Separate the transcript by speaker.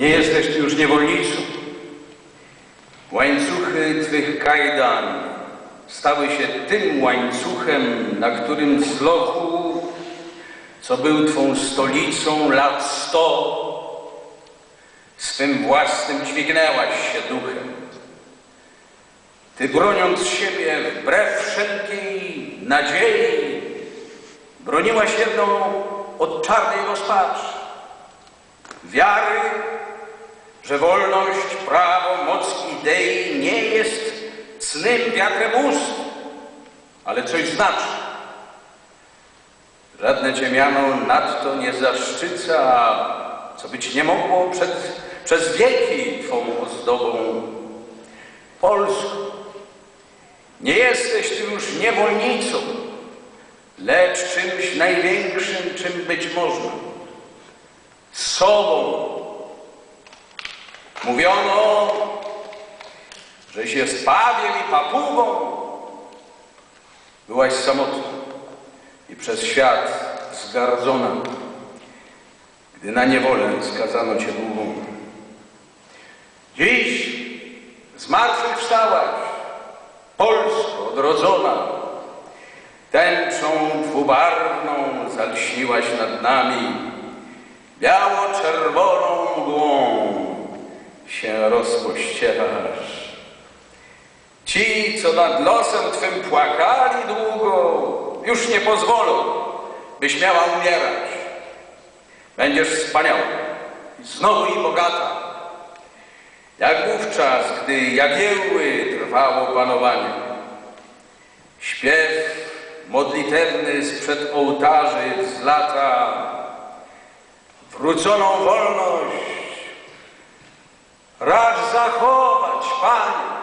Speaker 1: Nie jesteś ty już niewolnicą. Łańcuchy twych kajdan stały się tym łańcuchem, na którym z lochu, co był twą stolicą lat sto, swym własnym dźwignęłaś się duchem. Ty broniąc siebie wbrew wszelkiej nadziei, broniłaś jedną od czarnej rozpaczy. Wiary, że wolność, prawo, moc idei nie jest cnym wiatrem ust, ale coś znaczy. Żadne ciemiano nadto nie zaszczyca, co być nie mogło przed, przez wieki Twą ozdobą. Polsko, nie jesteś Ty już niewolnicą, lecz czymś największym, czym być można. Sobą. Mówiono, żeś jest pawiem i papugą. Byłaś samotna i przez świat zgardzona, gdy na niewolę skazano cię długą. Dziś zmartwychwstałaś, Polsko odrodzona, tęczą dwubarwną zalśniłaś nad nami, biało-czerwoną Ci, co nad losem Twym płakali długo, już nie pozwolą, byś miała umierać. Będziesz wspaniała i znowu i bogata. Jak wówczas, gdy Jagiełły trwało panowanie. Śpiew modlitewny sprzed ołtarzy z lata wróconą wolność racz zachować, Panie.